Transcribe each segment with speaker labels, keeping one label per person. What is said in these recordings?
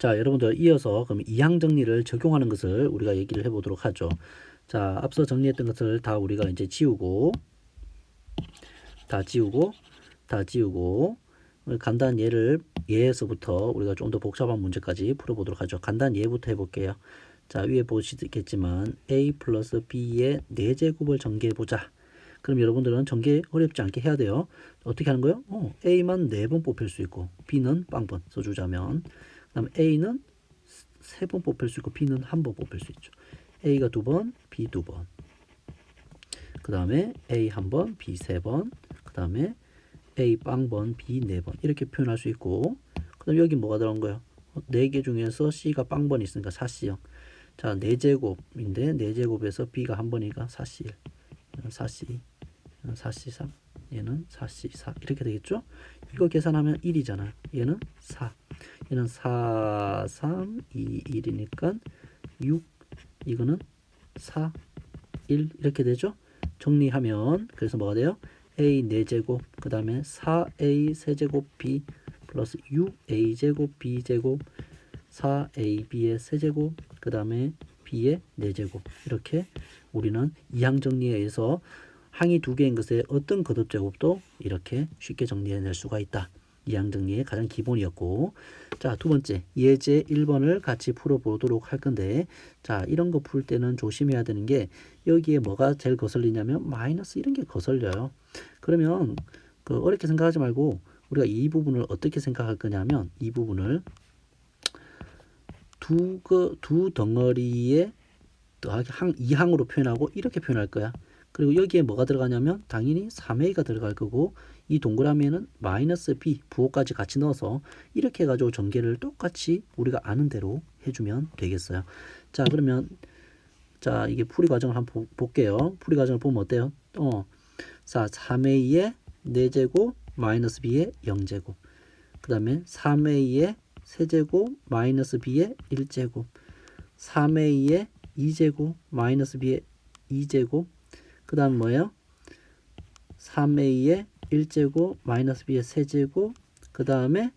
Speaker 1: 자, 여러분들 이어서 그럼 이항 정리를 적용하는 것을 우리가 얘기를 해 보도록 하죠. 자, 앞서 정리했던 것을 다 우리가 이제 지우고, 다 지우고, 다 지우고, 간단 예를 예에서부터 우리가 좀 더 복잡한 문제까지 풀어보도록 하죠. 간단 예부터 해볼게요. 자, 위에 보시겠지만 a 플러스 b의 4제곱을 전개해보자. 그럼 여러분들은 전개 어렵지 않게 해야 돼요. 어떻게 하는 거예요? 어, a만 4번 뽑힐 수 있고 b는 빵번 써주자면 그 다음에 a는 3번 뽑힐 수 있고 b는 한 번 뽑힐 수 있죠. a가 두 번, b 두 번. 그 다음에 a 한 번, b 세 번. 그 다음에 a 빵번, b 네 번. 이렇게 표현할 수 있고 그 다음에 여기 뭐가 들어간 거예요? 4개 중에서 c가 빵번이 있으니까 4c요. 자, 4제곱인데 4제곱에서 b가 한 번이니까 4c 1. 4c, 4c 3. 얘는 4c 4. 이렇게 되겠죠? 이거 계산하면 1이잖아. 얘는 4. 얘는 4, 3, 2, 1이니까 6. 이거는 4, 1 이렇게 되죠? 정리하면 그래서 뭐가 돼요? a 4제곱 그 다음에 4a 세제곱 b 플러스 6a 제곱 b 제곱 4ab의 세제곱 그 다음에 b의 4제곱 이렇게 우리는 이항 정리에 의해서 항이 두 개인 것에 어떤 거듭 제곱도 이렇게 쉽게 정리해낼 수가 있다. 이항 정리의 가장 기본이었고 자 두 번째 예제 1번을 같이 풀어보도록 할 건데 자 이런 거 풀 때는 조심해야 되는 게 여기에 뭐가 제일 거슬리냐면 마이너스 이런 게 거슬려요. 그러면 그 어렵게 생각하지 말고 우리가 이 부분을 어떻게 생각할 거냐면 이 부분을 두, 그, 두 덩어리에 항, 이항으로 표현하고 이렇게 표현할 거야. 그리고 여기에 뭐가 들어가냐면 당연히 3a가 들어갈 거고 이 동그라미에는 마이너스 b 부호까지 같이 넣어서 이렇게 해가지고 전개를 똑같이 우리가 아는 대로 해주면 되겠어요. 자 그러면 자 이게 풀이 과정을 한번 보, 볼게요. 풀이 과정을 보면 어때요? 어, 자 3a의 4제곱 마이너스 b의 0제곱 그 다음에 3a의 세제곱 마이너스 b의 1제곱 3a의 2제곱 마이너스 b의 2제곱 그 다음 뭐예요? 3a의 1제곱 마이너스 b의 세제곱 그 다음에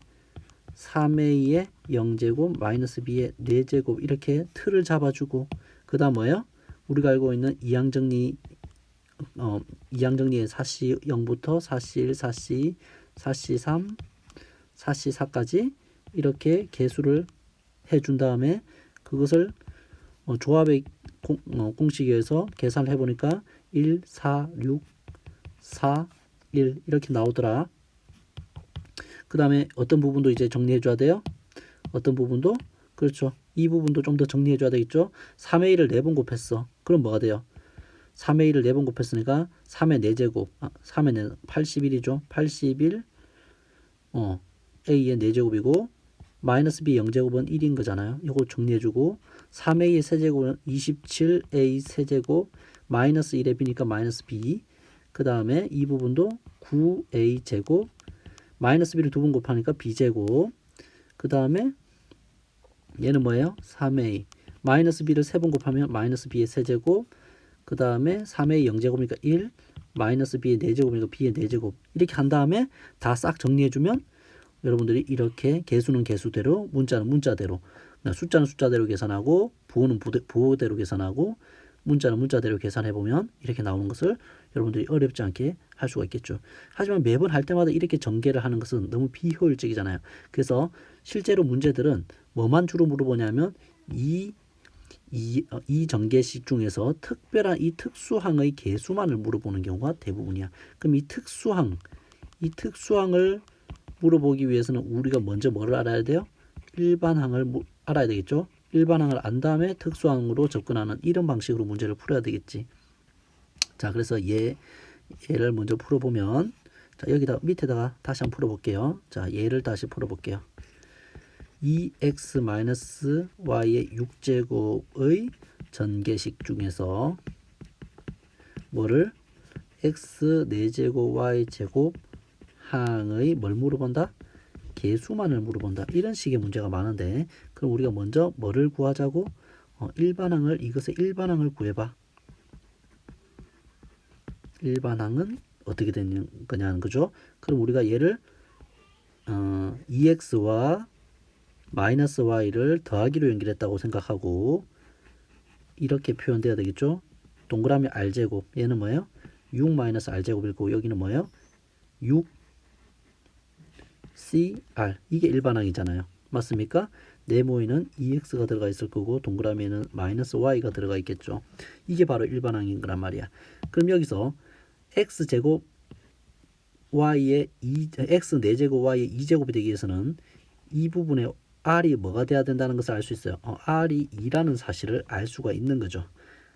Speaker 1: 3a의 0제곱 마이너스 b의 4제곱 이렇게 틀을 잡아주고 그 다음 뭐예요? 우리가 알고 있는 이항정리 어, 이항정리의 4C 0부터 4C 1, 4C 4C 3, 4C 4까지 이렇게 개수를 해준 다음에 그것을 어, 조합의 공, 어, 공식에서 계산을 해보니까 1, 4, 6, 4, 1 이렇게 나오더라. 그 다음에 어떤 부분도 이제 정리해 줘야 돼요. 어떤 부분도 그렇죠. 이 부분도 좀 더 정리해 줘야 되겠죠. 3의 1을 4번 곱했어. 그럼 뭐가 돼요? 3의 1을 4번 곱했으니까 3의 4제곱 아, 3의 4 81이죠. 81 어, a의 4제곱이고 마이너스 b 0제곱은 1인 거잖아요. 이거 정리해주고 3a의 세제곱은 27a 세제곱 마이너스 1의 b니까 마이너스 b. 그 다음에 이 부분도 9a 제곱 마이너스 b를 두 번 곱하니까 b제곱. 그 다음에 얘는 뭐예요? 3a 마이너스 b를 세 번 곱하면 마이너스 b의 세제곱. 그 다음에 3a 0제곱이니까 1 마이너스 b의 4제곱이니까 b의 4제곱. 이렇게 한 다음에 다 싹 정리해주면 여러분들이 이렇게 개수는 개수대로 문자는 문자대로 숫자는 숫자대로 계산하고 부호는 부호 대로 계산하고 문자는 문자대로 계산해 보면 이렇게 나오는 것을 여러분들이 어렵지 않게 할 수가 있겠죠. 하지만 매번 할 때마다 이렇게 전개를 하는 것은 너무 비효율적이잖아요. 그래서 실제로 문제들은 뭐만 주로 물어보냐면 이, 이, 어, 이 전개식 중에서 특별한 이 특수항의 개수만을 물어보는 경우가 대부분이야. 그럼 이 특수항, 이 특수항을 물어보기 위해서는 우리가 먼저 뭐를 알아야 돼요? 일반항을 알아야 되겠죠? 일반항을 안 다음에 특수항으로 접근하는 이런 방식으로 문제를 풀어야 되겠지. 자, 그래서 얘, 얘를 먼저 풀어보면, 자, 여기다 밑에다가 다시 한번 풀어볼게요. 자, 얘를 다시 풀어볼게요. 2x-y의 6제곱의 전개식 중에서 뭐를 x 4제곱 y제곱 항의 뭘 물어본다? 개수만을 물어본다. 이런 식의 문제가 많은데 그럼 우리가 먼저 뭐를 구하자고? 어, 일반항을 이것의 일반항을 구해봐. 일반항은 어떻게 되는 거냐는 거죠. 그럼 우리가 얘를 어, 2x와 마이너스 y를 더하기로 연결했다고 생각하고 이렇게 표현돼야 되겠죠? 동그라미 r제곱 얘는 뭐예요? 6 마이너스 r제곱이고 여기는 뭐예요? 6 cr 이게 일반항이잖아요. 맞습니까? 네모에는 2x가 들어가 있을 거고 동그라미에는 마이너스 y가 들어가 있겠죠. 이게 바로 일반항인 거란 말이야. 그럼 여기서 x제곱 y의 2, x 4제곱 y의 2제곱이 되기 위해서는 이 부분에 r이 뭐가 돼야 된다는 것을 알 수 있어요. 어, r이 2라는 사실을 알 수가 있는 거죠.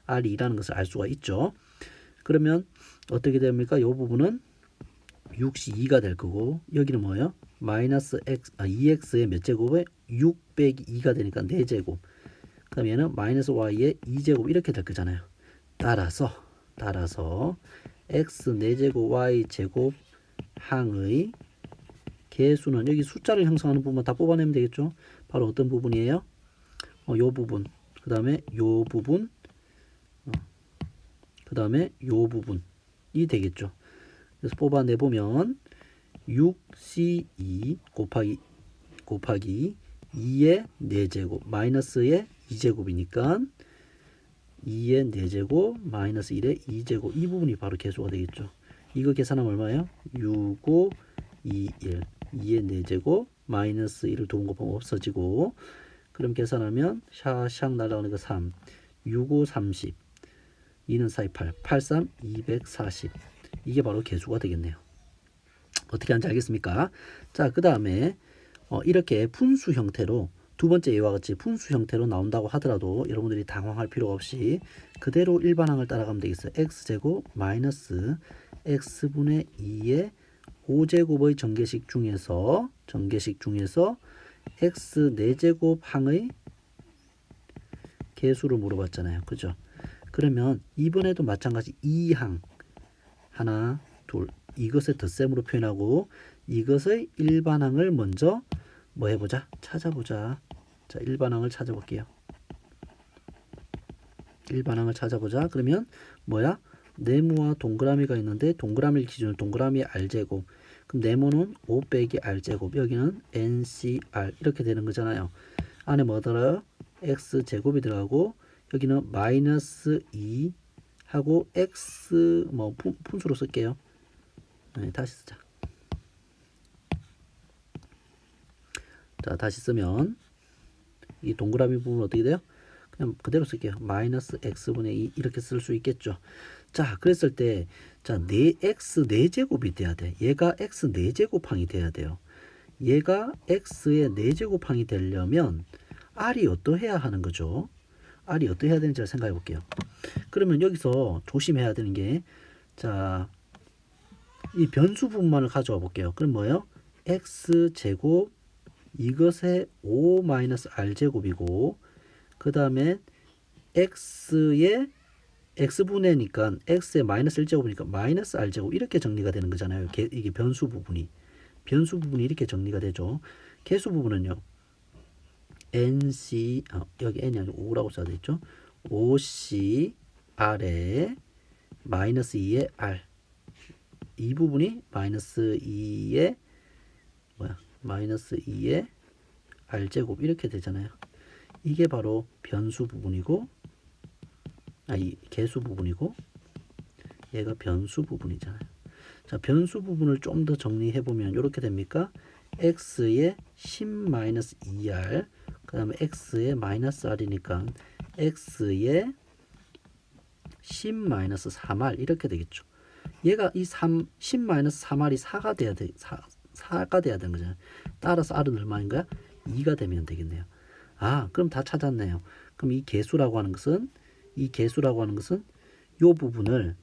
Speaker 1: r이 2라는 것을 알 수가 있죠. 그러면 어떻게 됩니까? 이 부분은 6이 2가 될 거고 여기는 뭐예요? 마이너스 x 아 2x의 몇 제곱에 6 빼기 2가 되니까 4제곱 그럼 얘는 마이너스 y의 2제곱 이렇게 될 거잖아요. 따라서 따라서 x 4제곱 y 제곱 항의 개수는 여기 숫자를 형성하는 부분만 다 뽑아내면 되겠죠. 바로 어떤 부분이에요? 어, 요 부분. 그 다음에 요 부분. 어, 그 다음에 요 부분이 되겠죠. 그래서 뽑아내 보면 6c2 곱하기 곱하기 2의 4제곱 마이너스의 2제곱이니까 2의 4제곱 마이너스 1의 2제곱. 이 부분이 바로 개수가 되겠죠. 이거 계산하면 얼마예요? 6, 5, 2, 1 2의 4제곱 마이너스 1을 두번 곱하면 없어지고 그럼 계산하면 샤샥 날아가는 거 3, 6, 5, 30 2는 4, 8, 8, 3, 240 이게 바로 개수가 되겠네요. 어떻게 하는지 알겠습니까? 자, 그 다음에 어, 이렇게 분수 형태로 두 번째 예와 같이 분수 형태로 나온다고 하더라도 여러분들이 당황할 필요가 없이 그대로 일반항을 따라가면 되겠어요. x제곱 마이너스 x분의 2의 5제곱의 전개식 중에서 전개식 중에서 x 4제곱 항의 개수를 물어봤잖아요. 그죠? 그러면 이번에도 마찬가지 2항 하나, 둘. 이것을 덧셈으로 표현하고 이것의 일반항을 먼저 뭐 해보자? 찾아보자. 자 일반항을 찾아볼게요. 일반항을 찾아보자. 그러면 뭐야? 네모와 동그라미가 있는데 동그라미를 기준으로 동그라미 r제곱. 그럼 네모는 5 빼기 r제곱. 여기는 ncr 이렇게 되는 거잖아요. 안에 뭐 들어요 x제곱이 들어가고 여기는 마이너스 2 하고 x 뭐 분, 분수로 쓸게요 네, 다시 쓰자 자 다시 쓰면 이 동그라미 부분 어떻게 돼요? 그냥 그대로 쓸게요. 마이너스 x분의 2 이렇게 쓸 수 있겠죠. 자 그랬을 때 자 4x 4제곱이 돼야 돼. 얘가 x 4제곱항이 돼야 돼요. 얘가 x의 4제곱항이 되려면 r이 어떠해야 하는 거죠? r이 어떠해야 되는지 생각해 볼게요. 그러면 여기서 조심해야 되는 게 자, 이 변수 부분만을 가져와 볼게요. 그럼 뭐예요? x 제곱 이것의 5-r 제곱이고 그 다음에 x의 x분의니까 x의 마이너스 1제곱이니까 마이너스 r제곱 이렇게 정리가 되는 거잖아요. 이게 변수 부분이 변수 부분이 이렇게 정리가 되죠. 개수 부분은요. nc 아, 여기 n이 아니고 5라고 써야 되죠. 5c r에 마이너스 2의 r 이 부분이 마이너스 2의 뭐야 마이너스 2의 r제곱 이렇게 되잖아요. 이게 바로 변수 부분이고 아이 개수 부분이고 얘가 변수 부분이잖아요. 자 변수 부분을 좀 더 정리해 보면 이렇게 됩니까? x의 10-2r 그 다음에 x의 마이너스 r이니까 x의 10-3r 이렇게 되겠죠. 얘가 이 3, 10-3r이 4가 돼야 돼. 4, 4가 돼야 되는 거잖아요. 따라서 r은 얼마인 거야? 2가 되면 되겠네요. 아, 그럼 다 찾았네요. 그럼 이 개수라고 하는 것은 이 개수라고 하는 것은 요 부분을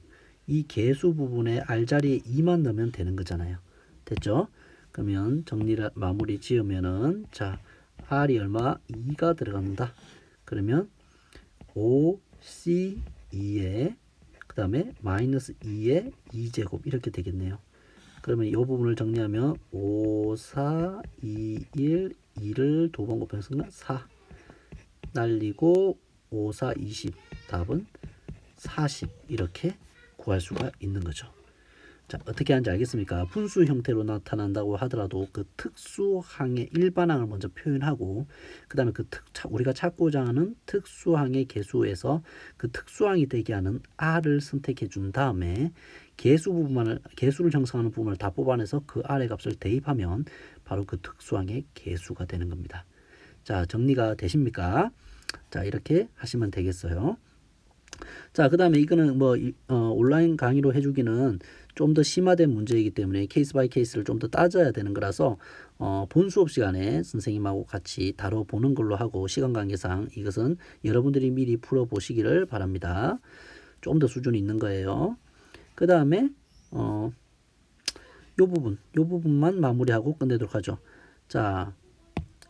Speaker 1: 이 개수 부분에 r 자리에 2만 넣으면 되는 거잖아요. 됐죠? 그러면 정리를 마무리 지으면은 자, r이 얼마? 2가 들어간다. 그러면 5c 2에 그 다음에 마이너스 2의 2제곱 이렇게 되겠네요. 그러면 이 부분을 정리하면 5, 4, 2, 1, 2를 두 번 곱해서 4 날리고 5, 4, 20 답은 40 이렇게 구할 수가 있는 거죠. 자, 어떻게 하는지 알겠습니까? 분수 형태로 나타난다고 하더라도 그 특수항의 일반항을 먼저 표현하고 그 다음에 그 특, 차- 우리가 찾고자 하는 특수항의 개수에서 그 특수항이 되게 하는 R을 선택해 준 다음에 개수 부분을 개수를 형성하는 부분을 다 뽑아내서 그 R의 값을 대입하면 바로 그 특수항의 개수가 되는 겁니다. 자, 정리가 되십니까? 자, 이렇게 하시면 되겠어요. 자, 그 다음에 이거는 뭐, 이- 어, 온라인 강의로 해주기는 좀 더 심화된 문제이기 때문에 케이스 바이 케이스를 좀 더 따져야 되는 거라서, 어, 본 수업 시간에 선생님하고 같이 다뤄보는 걸로 하고, 시간 관계상 이것은 여러분들이 미리 풀어보시기를 바랍니다. 좀 더 수준이 있는 거예요. 그 다음에, 어, 요 부분, 요 부분만 마무리하고 끝내도록 하죠. 자,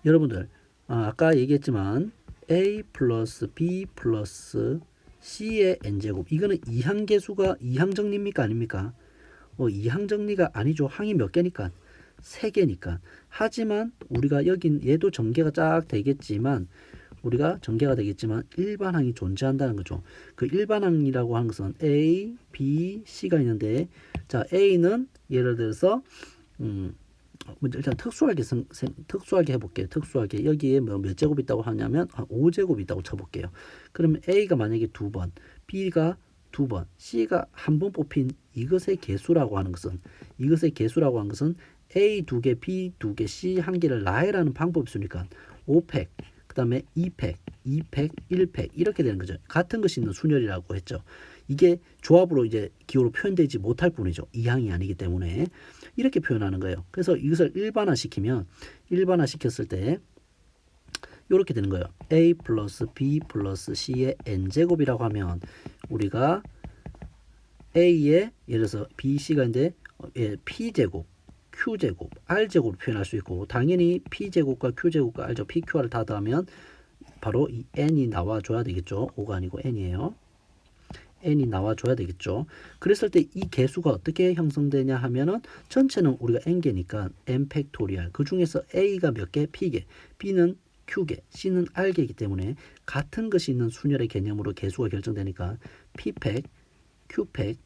Speaker 1: 여러분들, 아, 아까 얘기했지만, a 플러스 b 플러스 c의 n제곱 이거는 이항계수가 이항정리입니까 아닙니까? 어, 이항 정리가 아니죠. 항이 몇 개니까 세 개니까. 하지만 우리가 여긴 얘도 전개가 쫙 되겠지만 우리가 전개가 되겠지만 일반항이 존재한다는 거죠. 그 일반항이라고 하는 것은 A, B, C가 있는데 자 A는 예를 들어서 음 먼저 일단 특수하게 생, 생- 특수하게 해볼게요. 특수하게 여기에 뭐몇 제곱 있다고 하냐면 한 5제곱 있다고 쳐볼게요. 그러면 A가 만약에 두 번, B가 두 번, C가 한 번 뽑힌 이것의 개수라고 하는 것은 이것의 개수라고 하는 것은 A 두 개, B 두 개, C 한 개를 나열하는 방법이 있으니까 5팩, 그 다음에 2팩, 2팩, 1팩 이렇게 되는 거죠. 같은 것이 있는 순열이라고 했죠. 이게 조합으로 이제 기호로 표현되지 못할 뿐이죠. 이항이 아니기 때문에 이렇게 표현하는 거예요. 그래서 이것을 일반화 시키면 일반화 시켰을 때 이렇게 되는 거예요. a 플러스 b 플러스 c의 n 제곱이라고 하면 우리가 a의 예를 들어서 b, c가 있는데 어, 예, p 제곱, q 제곱, r 제곱으로 표현할 수 있고 당연히 p 제곱과 q 제곱과 r 제곱, p, q, r을 다 더하면 바로 이 n이 나와줘야 되겠죠. 5가 아니고 n이에요. n이 나와줘야 되겠죠. 그랬을 때 이 개수가 어떻게 형성되냐 하면은 전체는 우리가 n개니까 n 팩토리얼 그 중에서 a가 몇 개, p개, b는 q개, c는 r개이기 때문에 같은 것이 있는 순열의 개념으로 개수가 결정되니까 p팩, q팩,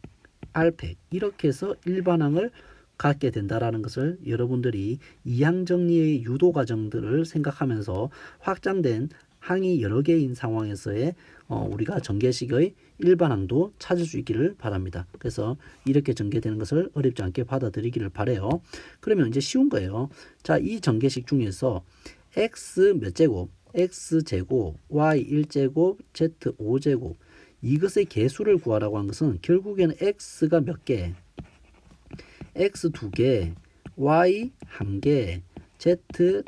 Speaker 1: r팩 이렇게 해서 일반항을 갖게 된다라는 것을 여러분들이 이항 정리의 유도 과정들을 생각하면서 확장된 항이 여러 개인 상황에서의 어, 우리가 전개식의 일반항도 찾을 수 있기를 바랍니다. 그래서 이렇게 전개되는 것을 어렵지 않게 받아들이기를 바래요. 그러면 이제 쉬운 거예요. 자, 이 전개식 중에서 x 몇 제곱, x 제곱, y 1제곱, z 5제곱. 이것의 개수를 구하라고 한 것은 결국에는 x가 몇 개, x 두 개, y 한 개, z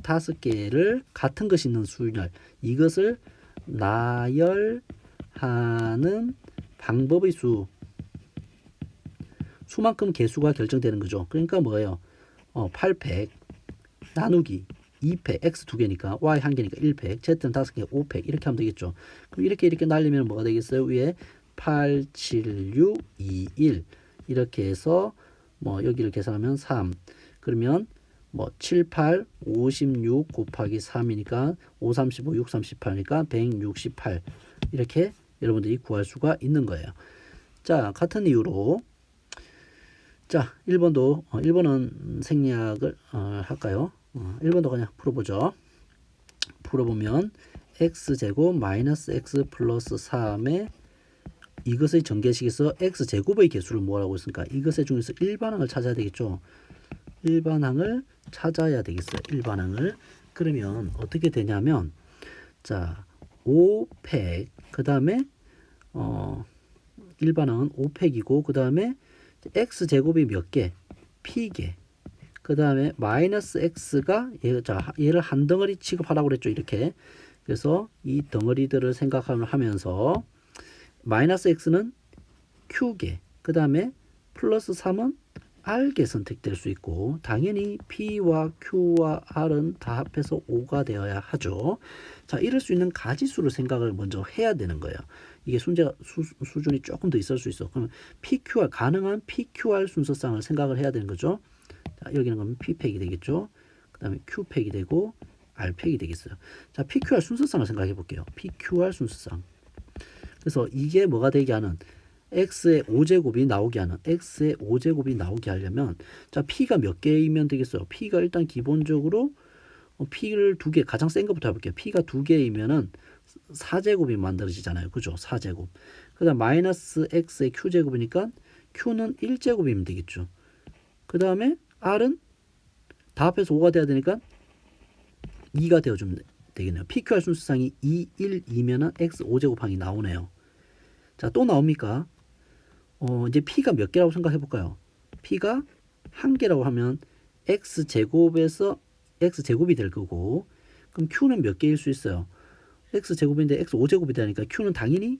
Speaker 1: 다섯 개를 같은 것이 있는 수열 이것을 나열하는 방법의 수. 수만큼 개수가 결정되는 거죠. 그러니까 뭐예요? 어, 8팩 나누기 2팩 x 두 개니까 y 한 개니까 1팩 z는 다섯 개 5팩 이렇게 하면 되겠죠. 그럼 이렇게 이렇게 날리면 뭐가 되겠어요? 위에 8 7 6 2 1 이렇게 해서 뭐 여기를 계산하면 3 그러면 뭐 7, 8, 56 곱하기 3이니까 5, 35, 6, 38이니까 168 이렇게 여러분들이 구할 수가 있는 거예요. 자, 같은 이유로 자, 1번도 어, 1번은 생략을 어, 할까요? 어, 1번도 그냥 풀어보죠. 풀어보면 x 제곱 마이너스 x 플러스 3의 이것의 전개식에서 x 제곱의 개수를 뭐라고 했으니까 이것의 중에서 일반항을 찾아야 되겠죠. 일반항을 찾아야 되겠어요. 일반항을 그러면 어떻게 되냐면 자 5팩 그 다음에 어 일반항은 5팩이고 그 다음에 x 제곱이 몇 개? p개 그 다음에 마이너스 x가 얘, 자, 얘를 한 덩어리 취급하라고 그랬죠 이렇게 그래서 이 덩어리들을 생각하면서 마이너스 x는 q개 그 다음에 플러스 3은 r개 선택될 수 있고 당연히 p와 q와 r은 다 합해서 5가 되어야 하죠. 자 이럴 수 있는 가지수를 생각을 먼저 해야 되는 거예요. 이게 순제가 수, 수준이 조금 더 있을 수 있어. 그러면 PQR 가능한 PQR 순서상을 생각을 해야 되는 거죠. 자, 여기는 그러면 P팩이 되겠죠. 그 다음에 Q팩이 되고 R팩이 되겠어요. 자, PQR 순서상을 생각해 볼게요. PQR 순서상. 그래서 이게 뭐가 되게 하는 x의 5제곱이 나오게 하는 x의 5제곱이 나오게 하려면 자 p가 몇 개이면 되겠어요? p가 일단 기본적으로 어, p를 두 개 가장 센 것부터 해볼게요. p가 두 개이면은 4제곱이 만들어지잖아요. 그죠? 4제곱. 그다음 마이너스 x의 q제곱이니까 q는 1제곱이면 되겠죠. 그 다음에 r은 다 합해서 5가 돼야 되니까 2가 되어주면 되겠네요. PQR 순수상이 2, 1, 2면은 x 5제곱항이 나오네요. 자, 또 나옵니까? 어, 이제 P가 몇 개라고 생각해 볼까요? P가 한 개라고 하면 x 제곱에서 x 제곱이 될 거고, 그럼 Q는 몇 개일 수 있어요? x 제곱인데 x 5제곱이 되니까 Q는 당연히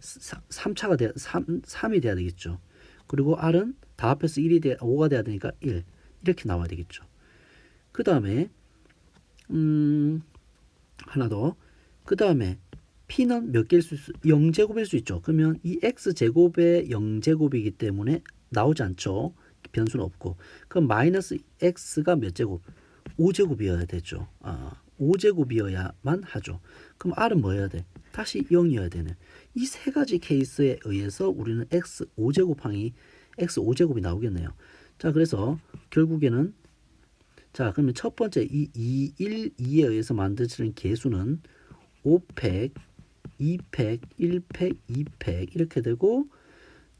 Speaker 1: 3 차가 돼, 3, 3이 돼야 되겠죠. 그리고 R은 다 합해서 1이 돼, 5가 돼야 되니까 1. 이렇게 나와야 되겠죠. 그 다음에, 음, 하나 더. 그 다음에, P는 몇 개일 수 있어? 0제곱일 수 있죠. 그러면 이 X제곱의 0제곱이기 때문에 나오지 않죠. 변수는 없고. 그럼 마이너스 X가 몇 제곱? 5제곱이어야 되죠. 아, 5제곱이어야만 하죠. 그럼 R은 뭐여야 돼? 다시 0이어야 되네. 이 세 가지 케이스에 의해서 우리는 X 5제곱항이 X 5제곱이 나오겠네요. 자, 그래서 결국에는 자, 그러면 첫 번째 이 2, 1, 2에 의해서 만들어지는 개수는 5팩, 2팩, 1팩, 2팩 이렇게 되고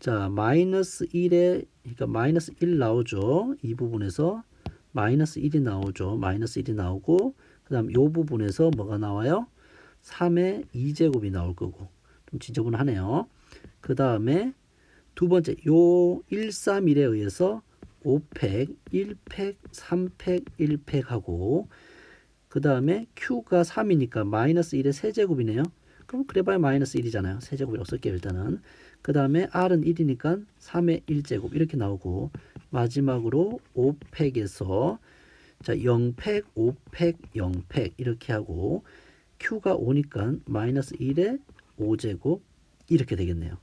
Speaker 1: 자, 마이너스 1에 그러니까 마이너스 1 나오죠. 이 부분에서 마이너스 1이 나오죠. 마이너스 1이 나오고 그 다음 요 부분에서 뭐가 나와요? 3의 2제곱이 나올 거고 좀 지저분하네요. 그 다음에 두 번째 요 1, 3, 1에 의해서 5팩, 1팩, 3팩, 1팩 하고 그 다음에 Q가 3이니까 마이너스 1의 세제곱이네요. 그럼 그래봐야 마이너스 1이잖아요. 세제곱이라고 쓸게요 일단은. 그 다음에 R은 1이니까 3의 1제곱 이렇게 나오고 마지막으로 5팩에서 자 0팩, 5팩, 0팩 이렇게 하고 Q가 5니까 마이너스 1의 5제곱 이렇게 되겠네요.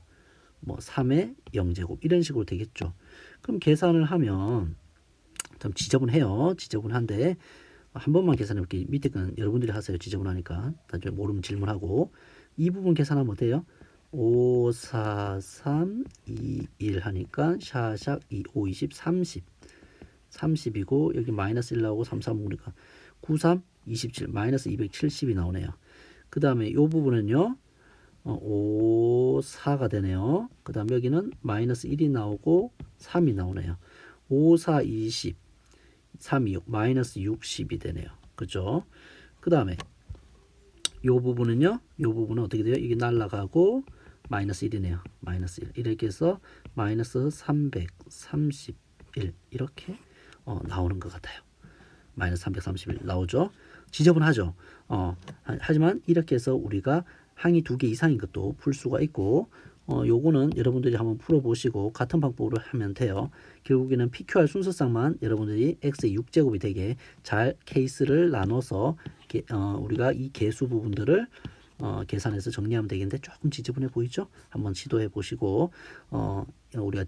Speaker 1: 뭐 3의 0제곱 이런 식으로 되겠죠. 그럼 계산을 하면 좀 지저분해요. 지저분한데 한 번만 계산해 볼게요. 밑에 건 여러분들이 하세요. 지저분하니까. 나중에 모르면 질문하고 이 부분 계산하면 어때요? 5, 4, 3, 2, 1 하니까 샤샥 2, 5, 20, 30 30이고 여기 마이너스 1 나오고 3, 3 오니까 9, 3, 27 마이너스 270이 나오네요. 그 다음에 이 부분은요. 어, 5, 4가 되네요. 그 다음 여기는 마이너스 1이 나오고 3이 나오네요. 5, 4, 20, 3, 2, 6, 마이너스 60이 되네요. 그죠? 그 다음에 이 부분은요. 이 부분은 어떻게 돼요? 이게 날라가고 마이너스 1이네요. 마이너스 1. 이렇게 해서 마이너스 331 이렇게 어, 나오는 것 같아요. 마이너스 331 나오죠. 지저분하죠. 어, 하- 하지만 이렇게 해서 우리가 항이 두 개 이상인 것도 풀 수가 있고 어, 요거는 여러분들이 한번 풀어보시고 같은 방법으로 하면 돼요. 결국에는 PQR 순서상만 여러분들이 X의 6제곱이 되게 잘 케이스를 나눠서 게- 어, 우리가 이 개수 부분들을 어, 계산해서 정리하면 되겠는데 조금 지저분해 보이죠? 한번 시도해 보시고 어, 우리가